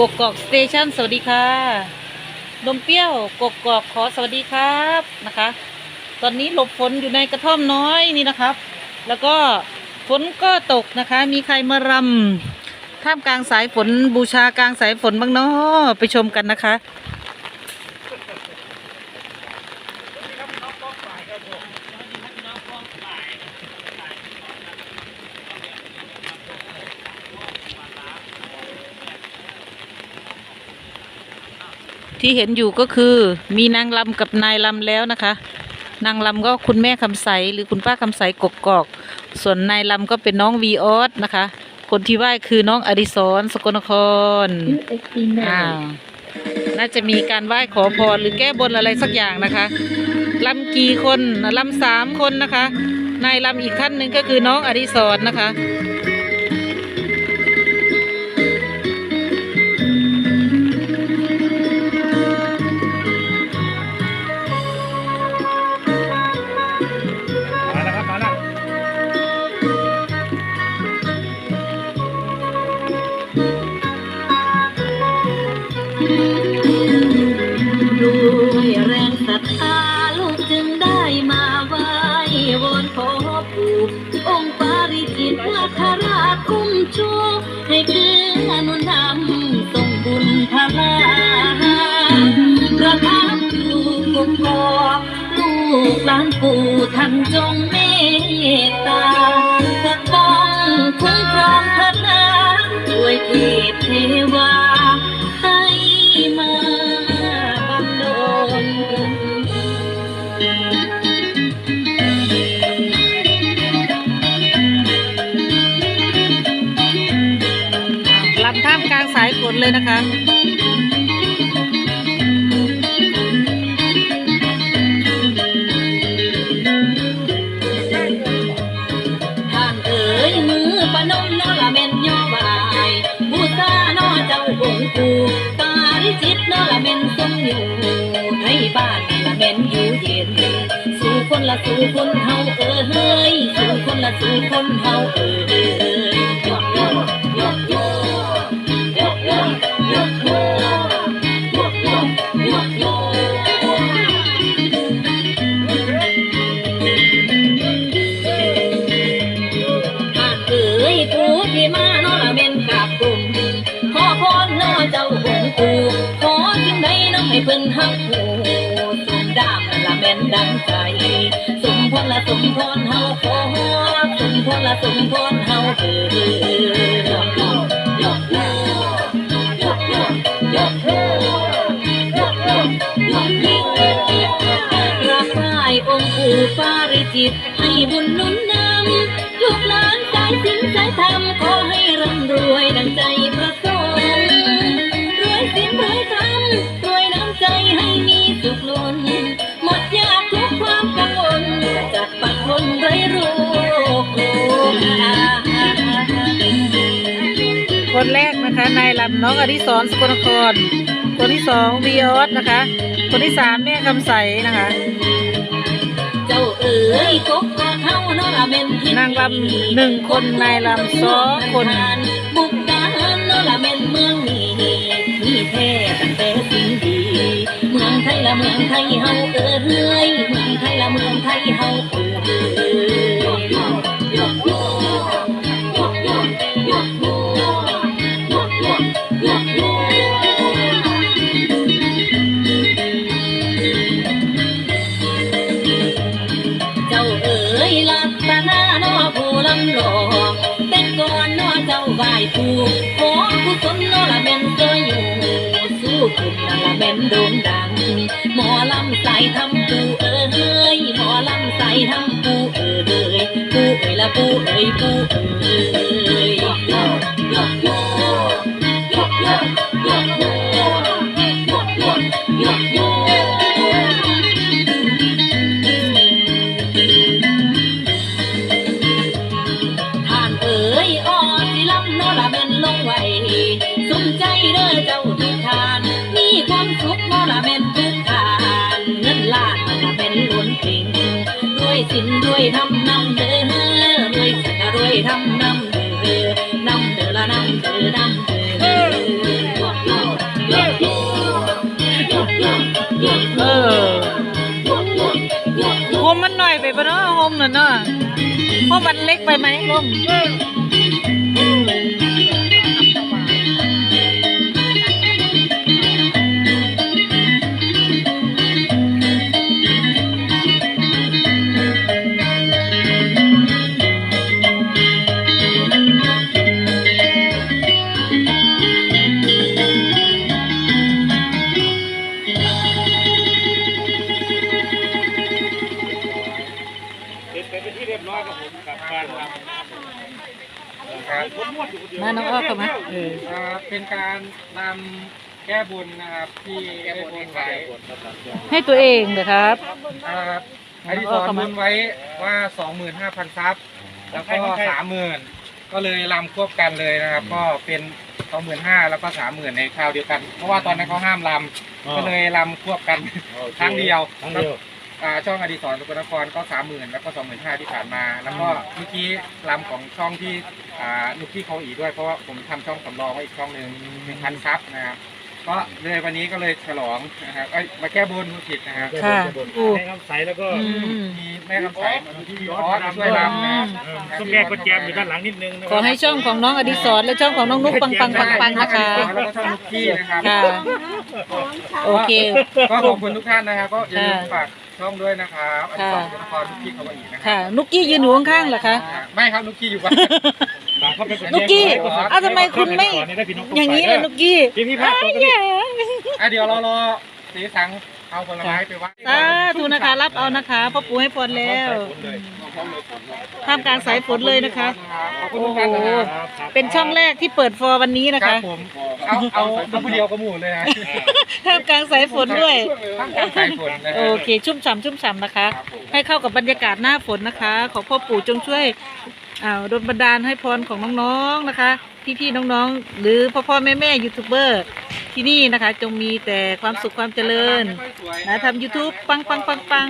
กกอกสเตชันสวัสดีค่ะลมเปรี้ยวกกอกขอสวัสดีครับนะคะ ตอนนี้หลบฝนอยู่ในกระท่อมน้อยนี่นะครับ แล้วก็ฝนก็ตกนะคะ มีใครมารำท่ามกลางสายฝนบูชากลางสายฝนบ้างเนาะไปชมกันนะคะ ที่เห็นอยู่ก็คือมีนางลำกับนายลำแล้วนะคะ นางลำก็คุณแม่คำใสหรือคุณป้าคำใสกกอก ส่วนนายลำก็เป็นน้องวีออสนะคะ คนที่ไหว้คือน้องอดิศรสกลนครอ้าวน่าจะมีการไหว้ขอพรหรือแก้บนอะไรสักอย่างนะคะลำกี่คนลำสามคนนะคะ นายลำอีกท่านหนึ่งก็คือน้องอดิศรนะคะ กหลานปู่ท่านจงเมตตาปกป้องคุ้มครองพระนาด้วยเทพเทวา ละสู่คนเฮาเอ๋ยสู่คนละสู่คนเฮาเอ๋ยยกโยยกโยยกโยยกโยยกโยยกโยหากเอ๋ยผู้ที่มานอละเม็นกับกลุ่มขอพรนอเจ้าหงกูขอสิ่งใดน้องให้เพิ่นฮักหู นั่นละแม่นดังใจ สมพรละสมพรเฮาขอสมพรละสมพรเฮาเอ๋ยยกโยยกโยยกโยยกโยยกโยยกโยกราบไหว้องค์ปู่ปาริจิตให้บุญนุนนำลูกหลานสายสินสายธรรมขอให้ คนแรกนะคะนายลำน้องอดิศรสกลนคร คนที่สองวีออสนะคะ คนที่สามแม่คำใสนะคะ เจ้าเอ๋ยกกกอเฮาเนาะละแม่นที่นางลำหนึ่งคนนายลำสองคนบุกดาหารเนาะละแม่นเมืองนี้มีแท้ตั้งแต่สิ่งดีเมืองไทยละเมืองไทยเฮาเอ๋ยเมืองไทยละเมืองไทยเฮาเอ๋ยยกโย กูนั่นละแม่นโด่งดัง หมอลำใส่ทำกูเอ้ยหมอลำใส่ทำกูเอ้ยกูเอ้ยละกูเอ้ยกูเอ้ย วยทำน้ำเด้อเอ้ยสักรวยทำน้ำเด้อน้ำเดือละน้ำเด้อน้ำเด้เออโฮมมันหน่อยไปปะเนาะโฮมหน่อยเนาะโฮมมันเล็กไปไหมโฮม นอยู่คนเดียวมาน้องอ้อเข้ามาเออเอ่อเป็นการนำแก้บุญนะครับที่ได้บนไว้ให้ตัวเองนะครับเอ่ออธิษฐานบุญไว้ว่า25,000ซับแล้วก็30,000ก็เลยรำควบกันเลยนะครับ ก็เป็น25,000แล้วก็30,000ในคราวเดียวกัน เพราะว่าตอนนั้นเขาห้ามรำก็เลยรำควบกันครั้งเดียวครั้งเดียว อ่าช่องอดีศรสุกนครก็สามหมื่นแล้วก็สองหมื่นห้าที่ผ่านมา แล้วก็เมื่อกี้ลำของช่องที่อ่าลูกพี่เขาอีด้วยเพราะว่าผมทำช่องสำรองไว้อีกช่องหนึ่งหนึ่งพันซับนะครับก็เลยวันนี้ก็เลยฉลองนะครับเอ้ยมาแก้บนผู้ผิดนะครับค่ะให้คำใสแล้วก็อืม มีแม่คำใสมาดูที่ออสมาช่วยรำนะครับต้องแก้กุญแจอยู่ด้านหลังนิดนึงนะขอให้ช่องของน้องอดิศรและช่องของน้องนุ๊กปังปังปังปังนะคะ แล้วก็ช่องลูกพี่นะครับ ค่ะ โอเค ก็ขอบคุณทุกท่านนะครับ ก็อย่าลืมค่ะฝาก ช่องด้วยนะครับอดีศรค่ะสุกนครลูกพี่เขามาอีกนะครัค่ะ นุกกี้ยืนอยู่ข้างๆเหรอคะ ไม่ครับลูกพี่อยู่บ้านฝากเข้าไปดนุกกี้เอาทำไมคุณไม่ก่อนนี่ได้พี่น้องอย่างนี้เลยนุกกี้พี่พี่ภาพตัวก็แย่อะเดี๋ยวเรารอสีสัง เอาผลไม้ไปไหว้สาธุนะคะ รับเอานะคะพ่อปู่ให้พรแล้วท่ามกลางสายฝนเลยนะคะขอบคุณทุกท่านนะครับเป็นช่องแรกที่เปิดฟอร์วันนี้นะครัคะบผมเอาเอาเอาผู้เดียวก็หมู่เลยนะท่ามกลางสายฝนด้วย ทั้งการสายฝนนะฮะ โอเค ชุ่มฉ่ำชุ่มฉ่ำนะคะ ครับผม ให้เข้ากับบรรยากาศหน้าฝนนะคะ ขอพ่อปู่จงช่วยอ่าดลบันดาลให้พรของน้องๆนะคะ พี่ๆน้องๆ หรือพ่อพ่อแม่แม่ยูทูบเบอร์ ที่นี่นะคะ จงมีแต่ความสุขความเจริญนะทำ YouTube ปังปังปังปัง